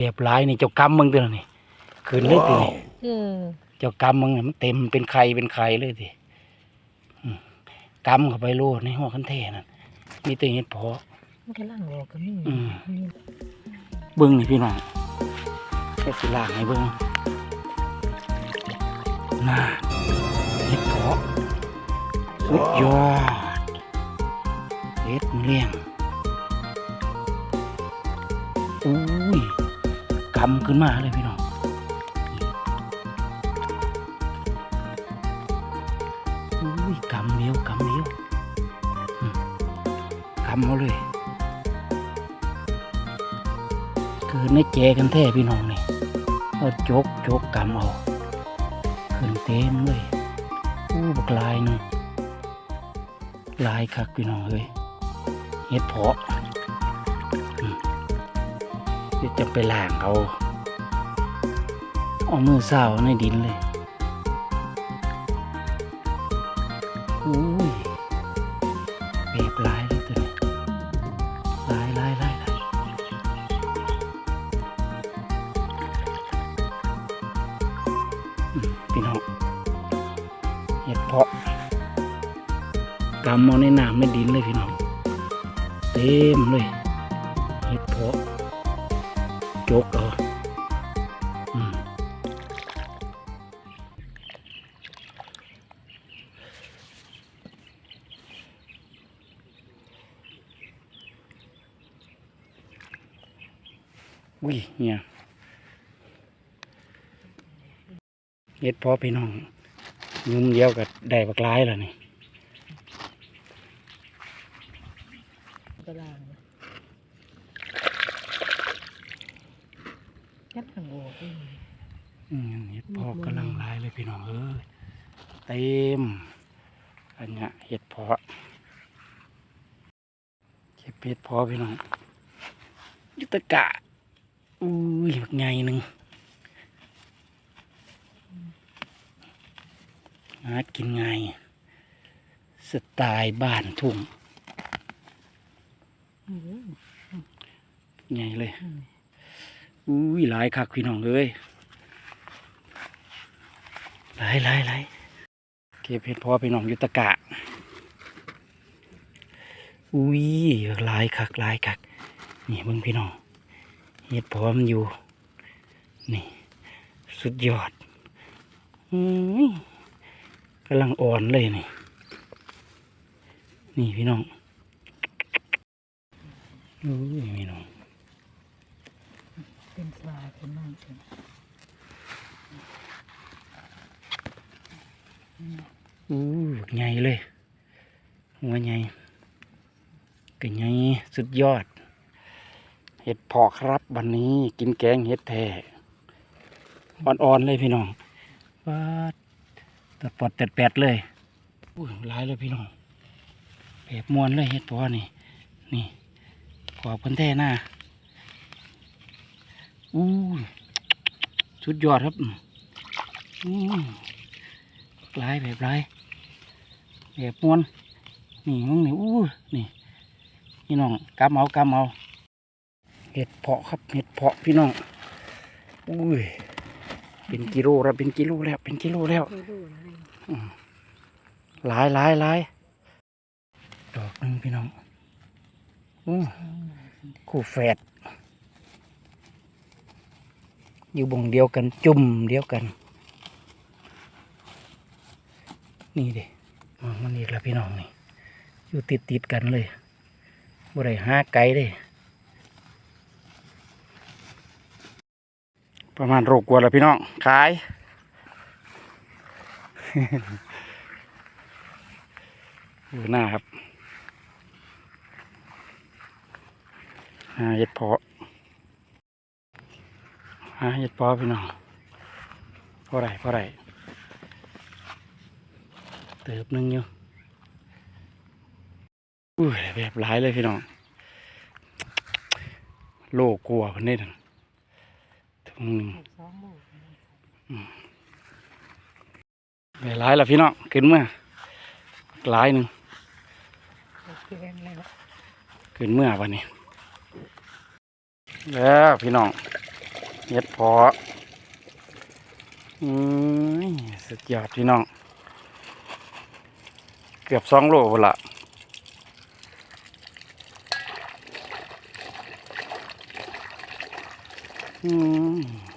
เรียบร้อยนี่เจ้ากำมึงตัวนี่คืนเลยตัวนี่อืมเจ้ากำมึงเนี่ยมันเต็มเป็นไข่เป็นไข่เลยทีอืมกำเข้าไปโลดในหัวคันเทนั่นมีแตัวเห็ดเพาะมันกำลังออกก็มีอืมนี่เบิ้งนี่พี่น้องแค่สิล่างให้เบิ้งน่าเห็ดเพาะสุดยอดเห็ดเลี้ยงอุ้ยกำขึ้นมาเลยพี่น้องอุ้ยกำเดียวกำเดียวกำเอาเลย คือในแจกันแท้พี่น้องนี่เอาจกจกกำเอาขึ้นเต็มเลยอู้บักลายนึงลายคักพี่น้องเอ้ยเห็ดเพาะจะไปล้างเอา เอามือเศร้าในดินเลยอุ้ยแบบลายเลยตัวนี้ลายลายลายลายพี่น้องเห็ดเพาะกำเอาในน้ำไม่ดินเลยพี่น้องเต็มเลยเห็ดเพาะจกเอา อุ้ยเนี่ยเห็ดพาะพี่น้องยุมเดียวกับได้บักหลายแล้วนี่กำลังยัดขังออกนี่อืมเห็ดพาะกำลังหลายเลยพี่น้องเอ้ยเต็มอันเนี้ยเห็ดพาะเก็บเห็ดพาะพี่น้องยุตกะ อุ้ยบักใหญ่หนึ่งหากินไงสไตล์บ้านทุ่งอืมใหญ่เลย อุ้ยหลายคักพี่น้องเอ้ยหลายหลายหลายเก็บเห็ดเพอพี่น้องยุตกะ อุ้ยหลายคักหลายคัก นี่เบิ่งพี่น้อง เห็ดเพอมันอยู่ นี่ สุดยอดอุ้ยกำลังอ่อนเลยนี่ นี่พี่น้องอุ้ยพี่น้อง เป็นปลาเป็นน้ำเป็นอู้ใหญ่เลยหัวใหญ่ก็ใหญ่สุดยอด เห็ดพอครับวันนี้กินแกงเห็ดแท้อ่อนๆเลยพี่น้องปาดแต่ปอดแปดๆเลยอู้ยหลายเลยพี่น้องแบบมวนเลยเห็ดพอนี่ นี่ขอบกันแท้หน้าอู้สุดยอดครับอืมลายแบบลายแบบมวนนี่มึงนี่อู้นี่พี่น้องกำเอากำเอา เห็ดเพาะครับเห็ดเพาะพี่น้องอุ้ยเป็นกิโลแล้วเป็นกิโลแล้วเป็นกิโลแล้วเคยดูอะไรหลายหลายหลายดอกหนึ่งพี่น้องอู้คู่แฝดอยู่บ่งเดียวกันจุ่มเดียวกัน นี่เดิมันอีกแล้วพี่น้องนี่อยู่ติดติดๆกันเลยบ่ได้หาไกลเลย ประมาณโรกว่าแล้วพี่น้อง ขาย อยู่หน้าครับหาเห็ดเพาะหาเห็ดเพาะพี่น้องเพราะไรเพราะไรเติบหนึงอยู่อุ้ยแบบหลายเลยพี่น้อง โลกลัวพันนี้ ถึงถุงหนึ่งสองโลกแบบหลายแล้วพี่น้องขึ้นเมื่อหลายหนึ่งแกงแล้วขึ้นเมื่อวันนี้ แล้วพี่น้องเห็ดเพออืมสุดยอดพี่น้อง เกือบสองโลพุ่นละ อืม